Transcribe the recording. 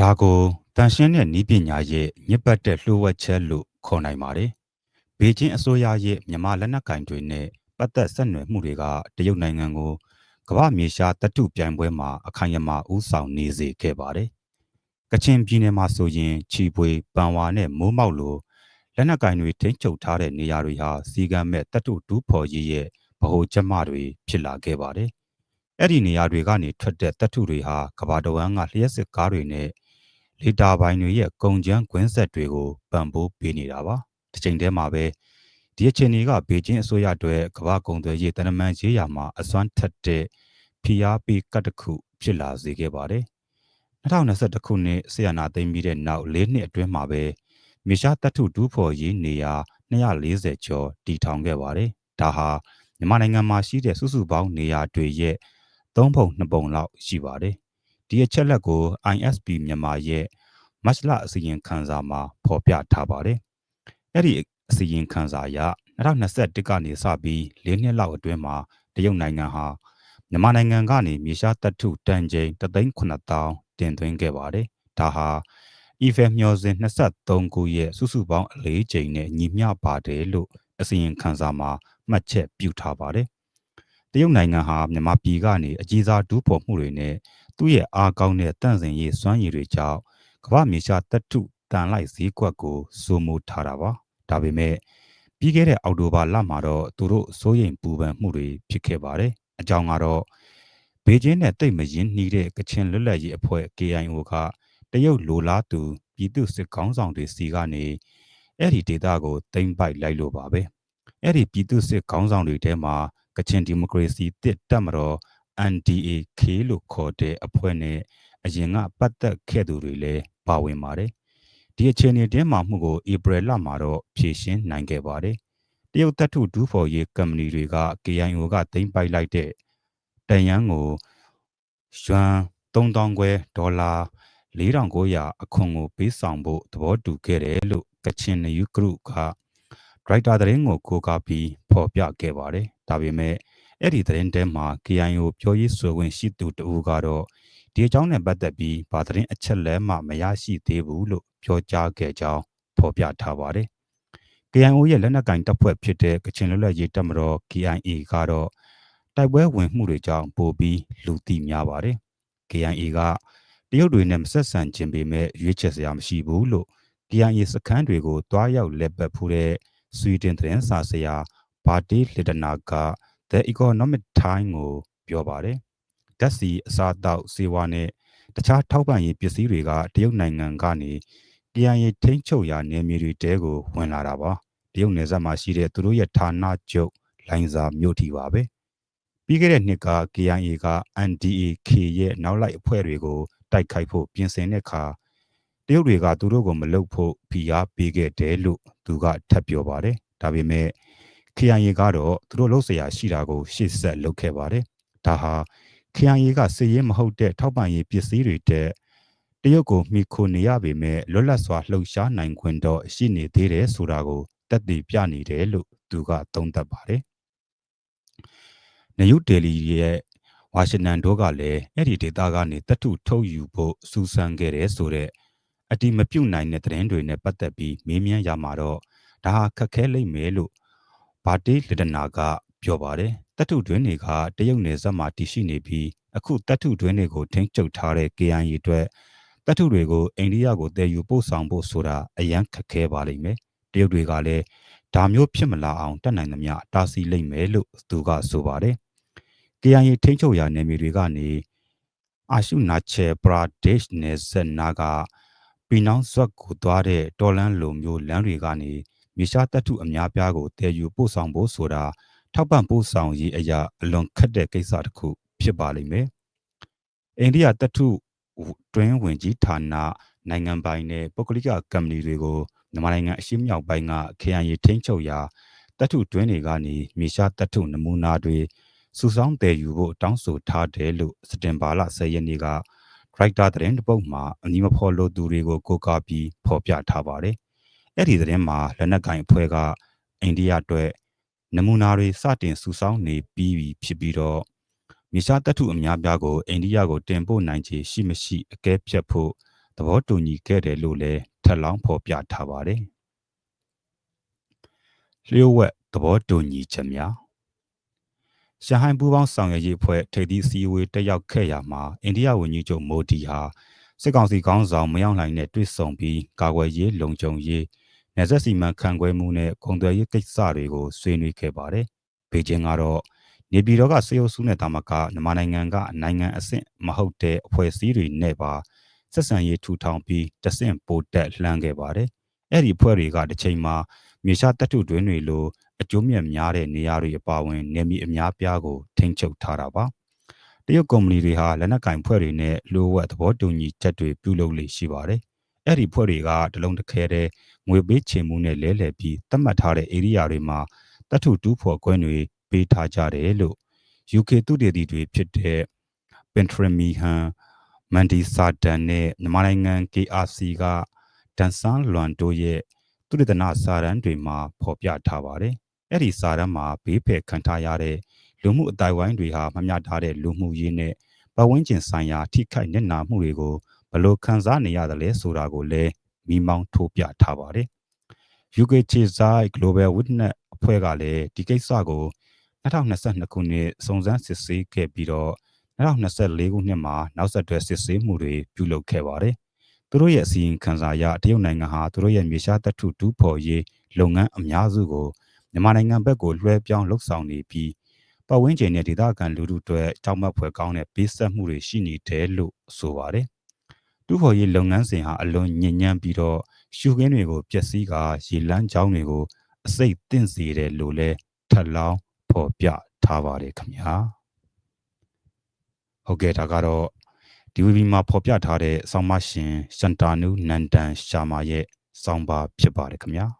ဒါကိုတန်ရှင်းတဲ့ဤပညာရဲ့ညစ်ပတ်တဲ့လှိုးဝက်ချက်လို့ခေါ်နိုင်ပါတယ်။ဘေကျင်းအစိုးရရဲ့မြန်မာလက်နက်ကင်တွေနဲ့ပတ်သက်ဆက်နွယ်မှုတွေကတရုတ်နိုင်ငံကိုကမ္ဘာမြေရှားတတုပြိုင်ပွဲမှာအခိုင်အမာဥဆောင်နေစေခဲ့ပါတယ်။ကချင်ပြည်နယ်မှာဆိုရင်ချီပွေပန်ဝါနဲ့မိုးမောက်လိုလက်နက်ကင်တွေထိန်းချုပ်ထားတဲ့နေရာတွေဟာစီကံမဲ့တတုဒူးဖော်ကြီးရဲ့ဗဟိုချက်မတွေဖြစ်လာခဲ့ပါတယ်။အဲ့ဒီနေရာတွေကနေထွက်တဲ့တတုတွေဟာကဘာတဝမ်းကလျှက်စစ်ကားတွေနဲ့ လေတာပိုင်းတွေရဲ့ကုံချမ်းကွင်းဆက်တွေကိုပံ့ပိုးပေးနေတာပါ။တစ်ချိန်တည်းမှာပဲဒီအခြေအနေကဘေကျင်းအစိုးရအတွက်ကမ္ဘာကုံသွယ်ရေးတနမန်ရေးရာမှာအစွမ်းထက်တဲ့ဖိအားပေးကတ်တစ်ခုဖြစ်လာစေခဲ့ပါတယ်။2021ခုနှစ်ဆီယနာသိမ်းပြီးတဲ့နောက်၄နှစ်အတွင်းမှာပဲမြေရှားတပ်ထုဒူးဖော်ရေးနေရာ240ကျော်တည်ထောင်ခဲ့ပါတယ်။ဒါဟာမြန်မာနိုင်ငံမှာရှိတဲ့စုစုပေါင်းနေရာတွေရဲ့သုံးပုံနှစ်ပုံလောက်ရှိပါတယ်။ ဒီအချက်လက်ကို ISP မြန်မာရဲ့မတ်လအစီရင်ခံစာမှာဖော်ပြထားပါတယ်။အဲ့ဒီအစီရင်ခံစာအရ2021ကနေစပြီး၄နှစ်လောက်အတွင်းမှာတရုတ်နိုင်ငံဟာမြန်မာနိုင်ငံကနေမြေရှားတပ်ထုတန်ချိန်3,900တင်သွင်းခဲ့ပါတယ်။ဒါဟာ EFF မျောစဉ်23ခုရဲ့စုစုပေါင်းအလေးချိန်နဲ့ညီမျှပါတယ်လို့အစီရင်ခံစာမှာမှတ်ချက်ပြုထားပါတယ်။တရုတ်နိုင်ငံဟာမြန်မာပြည်ကနေအကြီးစားဒူးဖော်မှုတွေနဲ့ သူ့ရဲ့အားကောင်းတဲ့တန့်စင်ရေးစွမ်းရည်တွေကြောင့်ကမ္ဘာမြေရှားတပ်ထုတန်လိုက်ဈေးကွက်ကိုစိုးမိုးထားတာပါ။ဒါပေမဲ့ပြီးခဲ့တဲ့အောက်တိုဘာလမှာတော့သူတို့စိုးရိမ်ပူပန်မှုတွေဖြစ်ခဲ့ပါတယ်။အကြောင်းကတော့ဘေကျင်းနဲ့တိတ်မရင်နှီးတဲ့ကချင်လွတ်လပ်ရေးအဖွဲ့ KIO ကတရုတ်လိုလားသူပြည်သူစစ်ကောင်းဆောင်တွေစီကနေအဲ့ဒီဒေတာကိုတိမ့်ပိုက်လိုက်လို့ပါပဲ။အဲ့ဒီပြည်သူစစ်ကောင်းဆောင်တွေထဲမှာကချင်ဒီမိုကရေစီတစ်တက်မတော် NDAK လို့ခေါ်တဲ့အဖွဲ့နဲ့အရင်ကပတ်သက်ခဲ့သူတွေလည်းပါဝင်ပါတယ်။ဒီအခြေအနေတင်းမာမှုကိုဧပြီလမှာတော့ဖြေရှင်းနိုင်ခဲ့ပါတယ်။တရုတ်တပ်ထုဒူးဖော်ရေးကမ္ပဏီတွေက KIO ကသိမ်းပိုက်လိုက်တဲ့တန်ယန်းကိုယွမ်3000ခွဲဒေါ်လာ4900အခွန်ကိုပေးဆောင်ဖို့သဘောတူခဲ့တယ်လို့ကချင်နယူးဂရုကဒရိုက်တာသတင်းကိုကိုးကားပြီးဖော်ပြခဲ့ပါတယ်။ဒါပေမဲ့ အဲ့ဒီသတင်းတဲမှာ KIO ပြောရေးဆိုခွင့်ရှိသူတဦးကတော့ဒီအကြောင်းနဲ့ပတ်သက်ပြီးဗာသတင်းအချက်လဲမှမရရှိသေးဘူးလို့ပြောကြားခဲ့ကြောင်းဖော်ပြထားပါတယ်။ KIO ရဲ့လက်နက်ကင်တပ်ဖွဲ့ဖြစ်တဲ့ကချင်လွတ်လပ်ရေးတပ်မတော် KIA ကတော့တိုက်ပွဲဝင်မှုတွေကြောင့်ပိုပြီးလူသိများပါတယ်။ KIA ကတရုတ်တွေနဲ့မဆက်ဆံခြင်းပေမဲ့ရွေးချယ်စရာမရှိဘူးလို့ KIA စခန်းတွေကိုတွားရောက်လက်ပတ်ဖူးတဲ့ဆွီဒင်သတင်းစာဆရာဘာတီလီဒနာက The Economic Time ကိုပြောပါတယ်။ဓာတ်စီအစားတောက်စေဝါနဲ့တခြားထောက်ပံ့ရေးပစ္စည်းတွေကတရုတ်နိုင်ငံကနေ KIA ထိန်းချုပ်ရာနယ်မြေတွေတဲကိုဝင်လာတာပါ။တရုတ်နယ်စပ်မှာရှိတဲ့သူတို့ရဲ့ဌာနချုပ်လိုင်းစာမြို့ထီပါပဲ။ပြီးခဲ့တဲ့နှစ်က KIA က NDAK ရဲ့နောက်လိုက်အဖွဲ့တွေကိုတိုက်ခိုက်ဖို့ပြင်ဆင်တဲ့အခါတရုတ်တွေကသူတို့ကိုမလုပ်ဖို့ဖိအားပေးခဲ့တယ်လို့သူကထပ်ပြောပါတယ်။ဒါပေမဲ့ KIA ကတော့သူတို့လှုပ်ရှားရှိတာကိုရှေ့ဆက်လုပ်ခဲ့ပါတယ်။ဒါဟာ KIA ကစစ်ရေးမဟုတ်တဲ့ထောက်ပံ့ရေးပစ္စည်းတွေတဲ့တရုတ်ကိုမိခိုနေရပေမဲ့လွတ်လပ်စွာလှုပ်ရှားနိုင်ခွင့်တော့ရှိနေသေးတယ်ဆိုတာကိုတက်တည်ပြနေတယ်လို့သူကသုံးသပ်ပါတယ်။နယူးဒေလီရဲ့ဝါရှင်တန်တို့ကလည်းအဲ့ဒီဒေသကနေတတ်ထုထုတ်ယူဖို့စူးစမ်းခဲ့တယ်ဆိုတဲ့အတိမပြုတ်နိုင်တဲ့သတင်းတွေနဲ့ပတ်သက်ပြီးမေးမြန်းရမှာတော့ဒါဟာခက်ခဲလိမ့်မယ်လို့ ဘာတီလဒနာက ပြောပါတယ်တတ်ထုတွင်းတွေကတရုတ်နယ်စပ်မှာတည်ရှိနေပြီးအခုတတ်ထုတွင်းတွေကိုထိန်းချုပ်ထားတဲ့ KIA အတွက်တတ်ထုတွေကိုအိန္ဒိယကိုတည်ယူပို့ဆောင်ဖို့ဆိုတာအရန်ခက်ခဲပါလိမ့်မယ်တရုတ်တွေကလည်းဒါမျိုးဖြစ်မလာအောင်တတ်နိုင်သမျှတားဆီးလိမ့်မယ်လို့သူကဆိုပါတယ် KIA ထိန်းချုပ်ရာနယ်မြေတွေကနေအာရှုနာချေပရာဒေ့ရှ်နယ်စပ်နာကပီနောင်းဇွတ်ကိုသွားတဲ့တော်လန်းလိုမျိုးလမ်းတွေကနေ မြေရှားတပ်ထုအများပြားကိုတည်ယူပို့ဆောင်ဖို့ဆိုတာထောက်ပံ့ပို့ဆောင်ရေးအရာအလွန်ခက်တဲ့ကိစ္စတစ်ခုဖြစ်ပါလိမ့်မယ်။အိန္ဒိယတပ်ထုတွင်းဝင်ကြီးဌာနနိုင်ငံပိုင်နဲ့ပုဂ္ဂလိကကမ္ပဏီတွေကိုမြန်မာနိုင်ငံအရှေ့မြောက်ပိုင်းက KIA ထိန်းချုပ်ရာတပ်ထုတွင်းတွေကနေမြေရှားတပ်ထုနမူနာတွေစုဆောင်းတည်ယူဖို့တောင်းဆိုထားတယ်လို့စတင်ဘာလ10ရက်နေ့ကရိုက်တာသတင်းတစ်ပုဒ်မှာအမည်မဖော်လို့သူတွေကိုကိုးကားပြီးဖော်ပြထားပါတယ်။ အဲ့ဒီသတင်းမှာလက်နက်ကင်အဖွဲ့ကအိန္ဒိယအတွက်နမူနာတွေစတင်စုဆောင်းနေပြီးဖြစ်ပြီးတော့မြေရှားတပ်ထုအများပြားကိုအိန္ဒိယကိုတင်ပို့နိုင်ခြေရှိမရှိအကဲဖြတ်ဖို့တဘောတူညီခဲ့တယ်လို့လည်းထပ်လောင်းဖော်ပြထားပါတယ်လျှို့ဝှက်သဘောတူညီချက်များရှဟိုင်းပူးပေါင်းဆောင်ရွက်ရေးအဖွဲ့ထိပ်သီးစည်းဝေးတက်ရောက်ခဲ့ရမှာအိန္ဒိယဝန်ကြီးချုပ်မိုဒီဟာစစ်ကောင်စီခေါင်းဆောင်မယောင်လှိုင်နဲ့တွေ့ဆုံပြီးကာကွယ်ရေးလုံခြုံရေး နယ်စပ်စီမံခန့်ခွဲမှုနဲ့ကုန်သွယ်ရေးကိစ္စတွေကိုဆွေးနွေးခဲ့ပါတယ်။ဘေကျင်းကတော့နေပြည်တော်ကစေအုပ်စုနဲ့တာမကမြန်မာနိုင်ငံကနိုင်ငံအဆင့်မဟုတ်တဲ့အဖွဲ့အစည်းတွေနဲ့ပါဆက်ဆံရေးထူထောင်ပြီးတဆင့်ပိုတက်လှမ်းခဲ့ပါတယ်။အဲ့ဒီအဖွဲ့တွေကတစ်ချိန်မှာမြေရှားတပ်ထုတွင်းတွေလိုအကျိုးမြတ်များတဲ့နေရာတွေအပါအဝင်နေမီအများပြားကိုထိန်းချုပ်ထားတာပါ။တရုတ်ကုမ္ပဏီတွေဟာလက်နက်ကင်ဖွဲ့တွေနဲ့လိုဝက်သဘောတူညီချက်တွေပြုလုပ်လေရှိပါတယ်။ အဲ့ဒီဖွဲ့တွေကတလုံးတစ်ခဲတဲ့ငွေပေးချေမှုနဲ့လဲလှယ်ပြီးသတ်မှတ်ထားတဲ့ဧရိယာတွေမှာတတ်ထုတူးဖော်ကွင်းတွေပေးထားကြတယ်လို့ UK သူတေသီတွေဖြစ်တဲ့ Pentremihan မန်ဒီစာတန်နဲ့မြန်မာနိုင်ငံ KRC ကဒန်ဆန်းလွန်တို့ရဲ့သူရဒနာစာရန်တွေမှာဖော်ပြထားပါတယ်။အဲ့ဒီစာရန်မှာဘေးဖယ်ခံထားရတဲ့လူမှုအတိုင်းဝိုင်းတွေဟာမမျှထားတဲ့လူမှုရေးနဲ့ပတ်ဝန်းကျင်ဆိုင်ရာထိခိုက်နစ်နာမှုတွေကို ဘလို့ခံစားနေရတယ်လဲဆိုတာကိုလည်းမိမောင်းထိုးပြထားပါတယ်။ UK ခြေဆိုင် Global Witness အဖွဲ့ကလည်းဒီကိစ္စကို2022ခုနှစ်စုံစမ်းစစ်ဆေးခဲ့ပြီးတော့2024ခုနှစ်မှာနောက်ဆက်တွဲစစ်ဆေးမှုတွေပြုလုပ်ခဲ့ပါတယ်။သူတို့ရဲ့အစီရင်ခံစာအရတရုတ်နိုင်ငံဟာသူတို့ရဲ့မြေရှားတပ်ထုတူးဖော်ရေးလုပ်ငန်းအများစုကိုမြန်မာနိုင်ငံဘက်ကိုလွှဲပြောင်းလှုပ်ဆောင်နေပြီးပတ်ဝန်းကျင်နဲ့ဒေသခံလူထုတွေကြောက်မက်ဖွယ်ကောင်းတဲ့ပေးဆက်မှုတွေရှိနေတယ်လို့ဆိုပါတယ်။ တူးဖော်ရေးလုပ်ငန်းစဉ်ဟာအလွန်ညဉ့်ညမ်းပြီးတော့ရှုခင်းတွေကိုပျက်စီးကာရေလန်းချောင်းတွေကိုအစိတ်တင့်စေတယ်လို့လဲထပ်လောင်းဖော်ပြထားပါတယ်ခင်ဗျာဟုတ်ကဲ့ဒါကတော့ DVB မှာဖော်ပြထားတဲ့ဆောင်းမရှင်ရှန်တာနူနန်တန်ရှာမာရဲ့ဆောင်းပါဖြစ်ပါတယ်ခင်ဗျာ